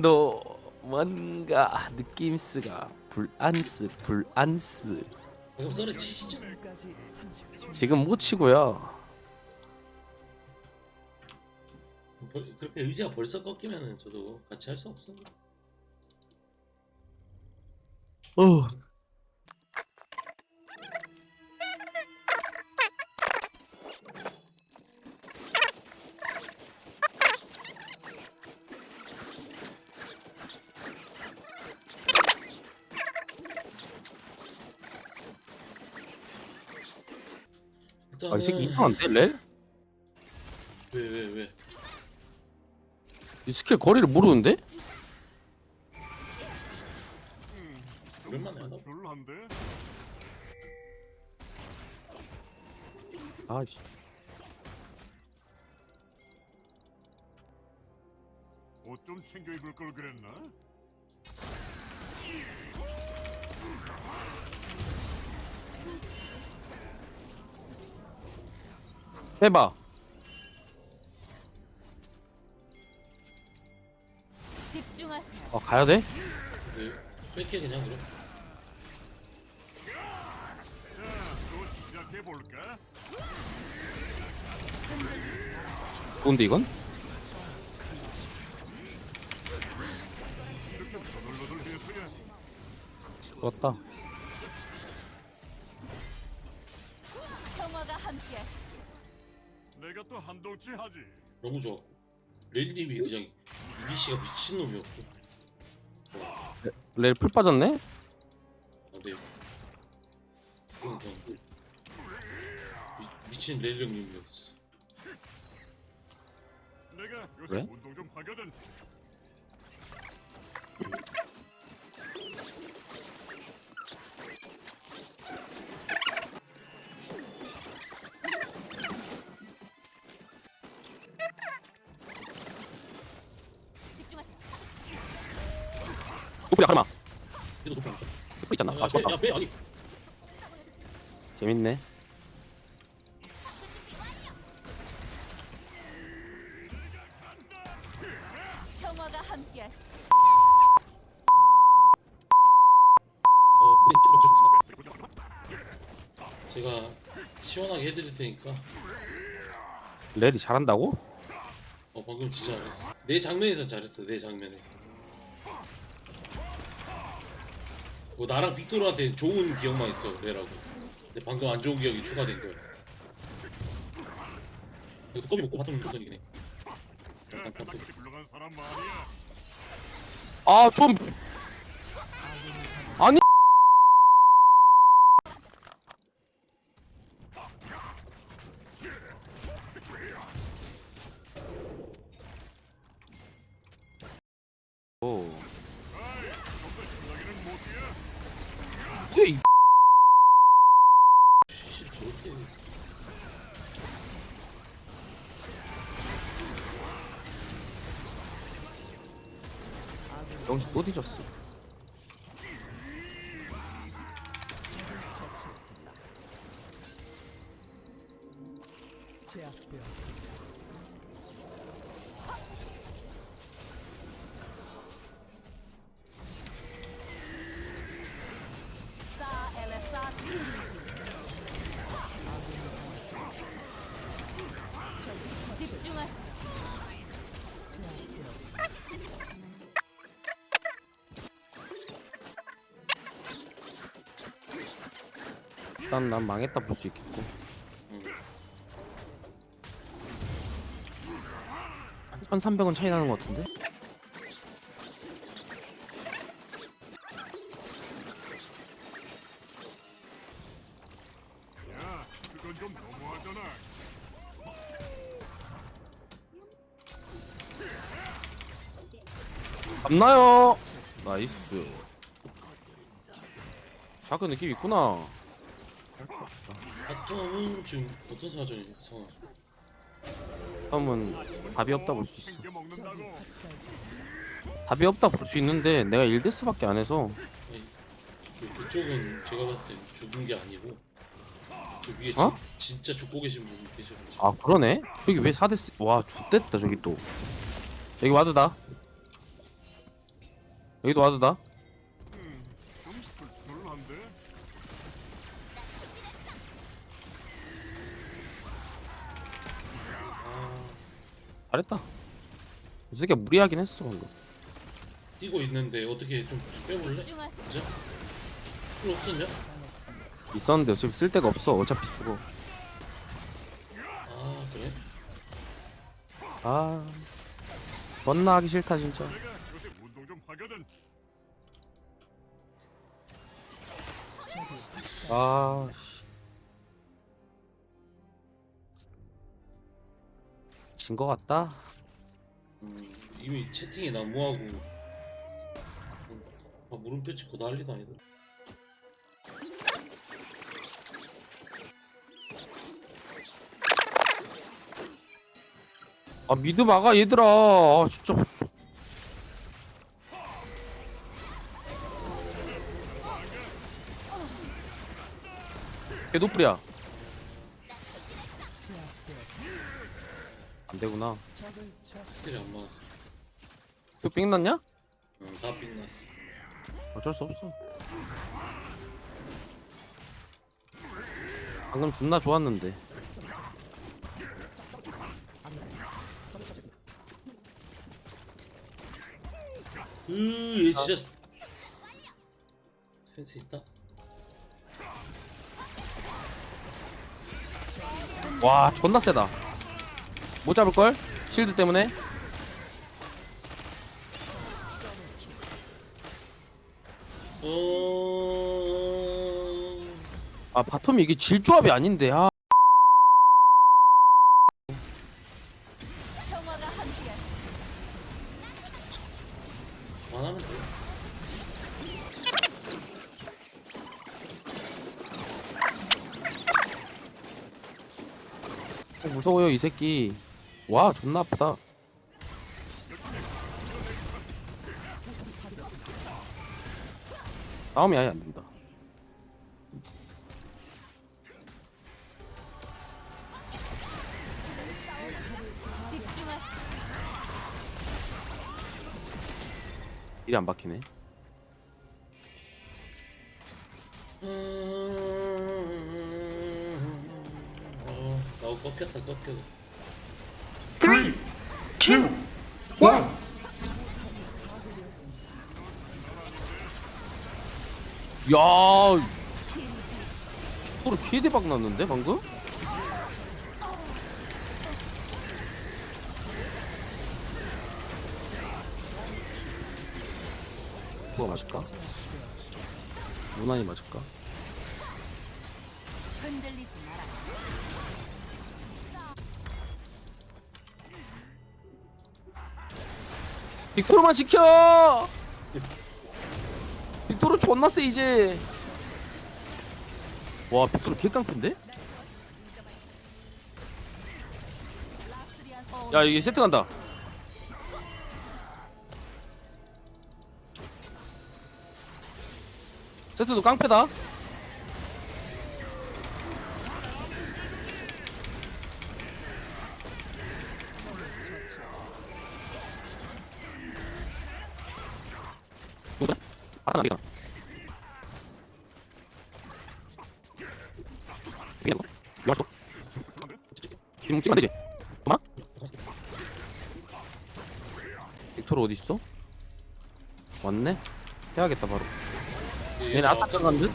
이 판도 뭔가 느낌스가 불안스 불안스 그럼 썰을 치시죠. 지금 못 치고요 벌- 그렇게 의지가 벌써 꺾이면은 저도 같이 할 수 없어. 어 아, 이 새끼 이상한데 렐? 왜왜 왜? 이 스킬 거리를 모르는데? 오랜만에 하나? 별론데? 아씨 옷 좀 챙겨 입을 걸 그랬나? 해봐 집중하세요. 아 가야 돼? 네. 뺄게 그냥 그럼. 좋은데 이건? 좋았다 또 한동치 하지. 너무 좋았고. 렐님이 그냥 이기 씨가 미친 놈이었고. 렐풀 빠졌네? 아 네. 그 미, 미친 렐 형님이었어. 내가 요새 그래? 운동 좀 하거든. 노플이야 가르마 얘도 높아. 노플 있잖아 아 야, 야, 빼 아니. 재밌네 평화가 함께하시. 어, 근데 좀- 좀- 제가 시원하게 해드릴 테니까. 렐이 잘한다고? 어 방금 진짜 잘했어. 내 장면에서 잘했어. 내 장면에서. 뭐 나랑 빅토르한테 좋은 기억만 있어. 레라고. 근데 방금 안 좋은 기억이 추가된 거야. 이거 두꺼비 먹고 바텀 무선이긴 해. 야, 나까지 불러간 사람 말이야. 아좀 아니 또 뒤졌어 일단 난 망했다 볼 수 있겠고 응. 1300원 차이 나는 것 같은데? 잡나요? 나이스 자그 느낌 있구나 바텀은 지금 어떤 사정이 상황이죠? 다음은 답이 없다 볼 수 있어. 답이 없다 볼 수 있는데 내가 1데스밖에 안 해서 아니, 그- 그쪽은 제가 봤을 때 죽은 게 아니고 저 위에 어? 진, 진짜 죽고 계신 분 계셔가지고 아 그러네? 저기 왜 4데스 와 X됐다 저기 또 여기 와드다 여기도 와드다 잘했다 이 새끼가 무리하긴 했어 방금 뛰고 있는데 어떻게 좀 빼볼래? 진짜? 필요 없었냐? 있었는데 어차피 쓸 데가 없어 어차피 죽어 아 그래? 아 존나 하기 싫다 진짜 내가 요새 운동 좀 하거든. 아 씨. 진거 같다. 음, 이미 채팅이 난무하고 음, 아, 물음표 찍고 난리다 얘들 아 미드 막아 얘들아. 아 진짜. 걔 노플이야 안 되구나. 스킬이 안 맞았어. 그삥 났냐? 응다 빗났어. 어쩔 수 없어. 방금 존나 좋았는데. 으 얘 진짜 센스 있다. 와 존나 세다 못 잡을걸? 실드 때문에? 어... 아 바텀이 이게 질조합이 아닌데 아. 돼. 어, 무서워요 이 새끼 와 존나 아프다. 싸움이 아예 안 된다. 집중하세요. 일이 안 박히네. 어, 나도 꺾였다 꺾여 야 빅토르 키에대박 났는데 방금? 뭐가 맞을까? 무난히 맞을까? 흔들리지 마라. 빅토르만 지켜! 빅토르 존나 세 이제 와 빅토르 개깡패인데? 야 이게 세트 간다 세트도 깡패다? 이게 뭐? 이거 맛있어? 지금 찍으면 되지? 도마? 빅토르 어디 있어? 왔네? 해야겠다 바로. 얘네 아타카 간 듯?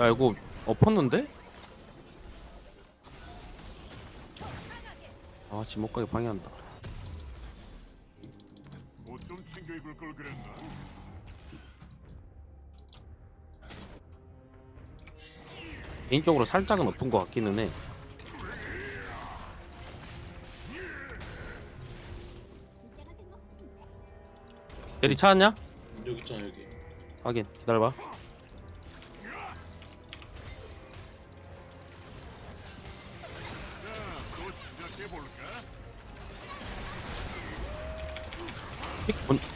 야 이거 엎었는데? 아 지목 가게 방해한다. 옷 좀 챙겨 입을 걸 그랬나? 개인적으로 살짝은 엎은 것 같기는 해. 제리 찾았냐? 여기 있잖아 여기 확인 기다려봐 본...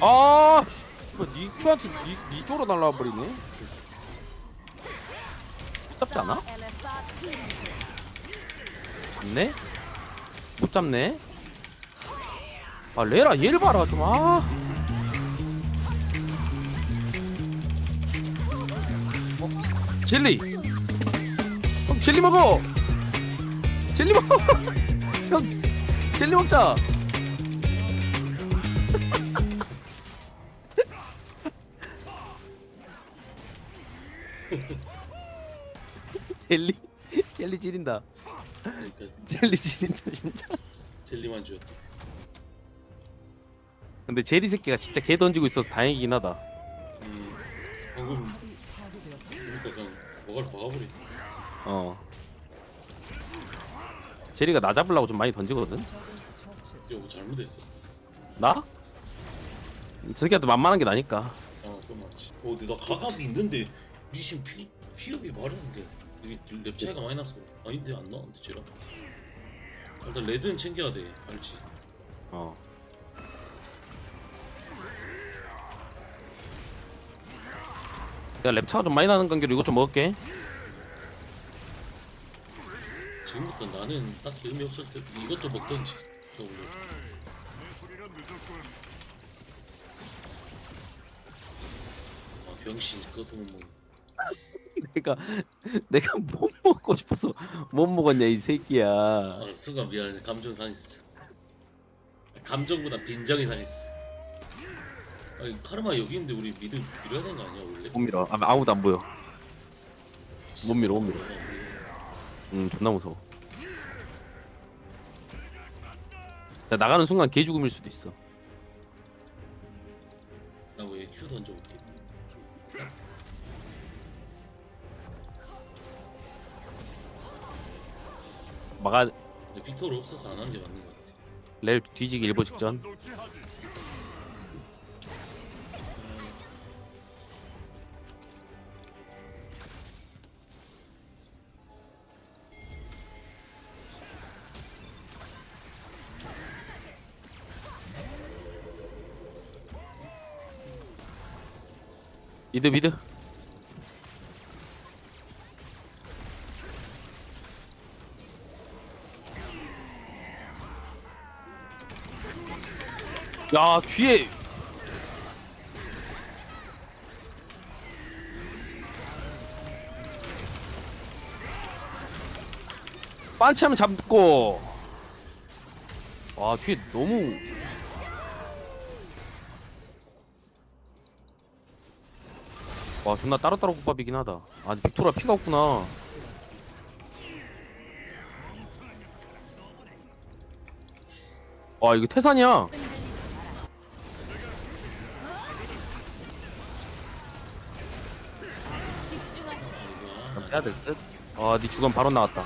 아! 씨, 이거 니 큐한테 니, 니 쪽으로 날라와 버리네 잡지 않아? 잡네? 못 잡네? 아 레라 얘를 봐라 좀 아 어? 젤리 형 젤리 먹어 젤리 먹어 형 젤리 먹자 젤리? 젤리 지린다. 그러니까. 젤리 지린다 진짜. 젤리만 주었다 근데 제리 새끼가 진짜 개 던지고 있어서 다행이긴 하다. 음 방금 그러니까 그냥 뭐가를 박아버리 어. 제리가 나 잡으려고 좀 많이 던지거든? 이거 뭐 잘못했어. 나? 저 새끼한테 만만한 게 나니까. 아 그건 맞지. 어 근데 나 가갑이 있는데 미신 피 말이 안돼 이게 랩 차이가 많이 나서 아닌데 안 나왔는데 쟤랑? 일단 레드는 챙겨야 돼 알지? 어. 내가 랩차가 좀 많이 나는 관계로 이것 좀 먹을게. 지금부터 나는 딱히 의미 없을 때 이것도 먹던지 저 원래. 아 병신 그것도 못 먹어 내가 내가 못 먹고 싶어서 못 먹었냐 이 새끼야. 아 순간 미안해 감정 상했어. 감정보다 빈정이 상했어. 아니 카르마 여기 있는데 우리 미드 밀어야 되는 거 아니야 원래? 못 밀어. 아, 아무도 안 보여. 못 밀어 못 밀어. 음 존나 무서워. 야, 나가는 순간 개 죽음일 수도 있어. 나왜 Q 던져볼게 막아 근데 빅토르 없어서 안한게 맞는 거 같아 렐 뒤지기 일보 직전. 미드 미드 야 뒤에. 반치하면 잡고. 와 뒤에 너무. 와 존나 따로따로 국밥이긴 하다. 아 빅토라 피가 없구나. 와 이거 태산이야 집중하세요. 아이고야 빼야 될 듯 아 니 주간 바로 나왔다.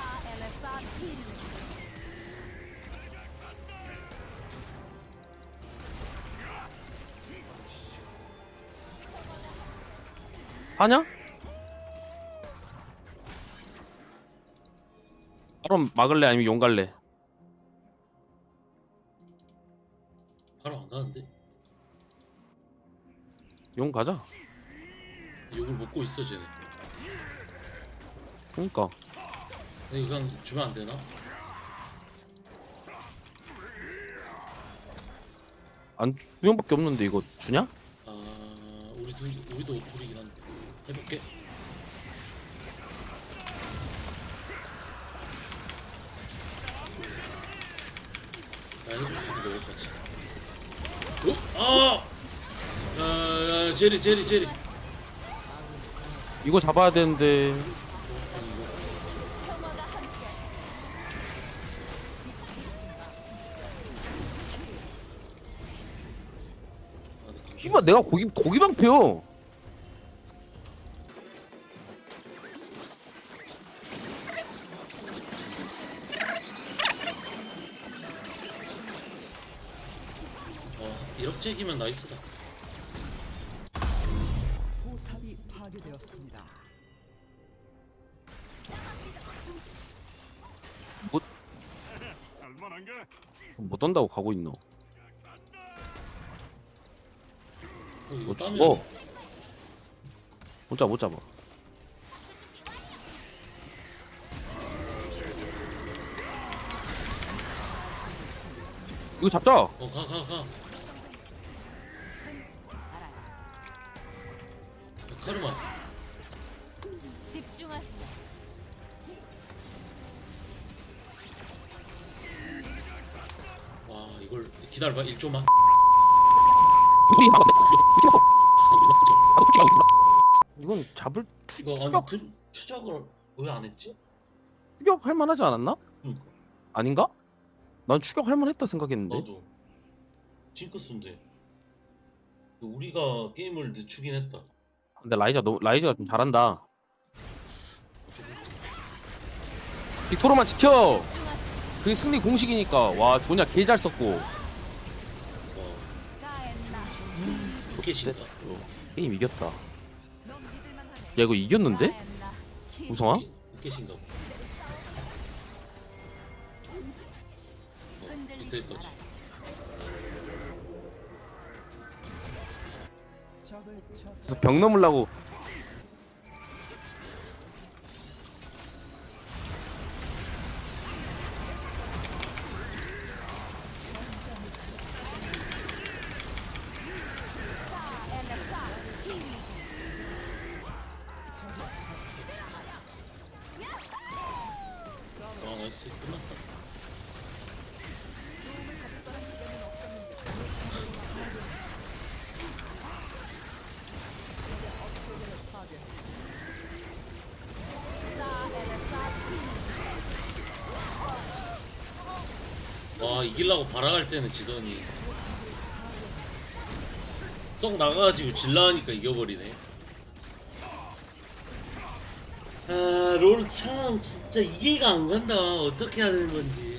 사냐? 바로 막을래 아니면 용 갈래 바로 안 가는데? 용 가자 욕을 먹고 있어 쟤네 그니까 근데 그냥 주면 안 되나? 안 주- 두 명밖에 없는데 이거 주냐? 아 우리 둘 우리도 둘이긴 한데 해볼게 나 해줄 수 있는 여기까지 어? 아! 아, 아 제리 제리 제리 이거 잡아야 되는데 씨발 내가 고기 고기 방패요. 어 1억 잭이면 나이스다 포탑이 파괴되었습니다. 못 던다고 가고 있노. 어, 이거 뭐 죽어. 못 잡아 못 잡아. 이거 잡자. 어가 가 가. 카르마 집중하세요. 와 이걸 기다려봐 1초만 이건 잡을 이거 아니 추격 그 추적을 왜 안 했지? 추격할 만하지 않았나? 응 아닌가? 난 추격할 만했다 생각했는데. 나도 징크스인데 우리가 게임을 늦추긴 했다 근데 라이자 너무 라이즈가 좀 잘한다. 빅토르만 지켜. 그게 승리 공식이니까 와 조냐 개 잘 썼고 좋게신다 게임 이겼다. 야. 이거 이겼는데? 우성아? 마라. 적을 처치. 그래서 벽 넘으려고 아 나이스 끝났다 와 이길라고 바라갈 때는 지더니 썩 나가가지고 질라하니까 이겨버리네 아 롤 참 진짜 이해가 안 간다. 어떻게 하는 건지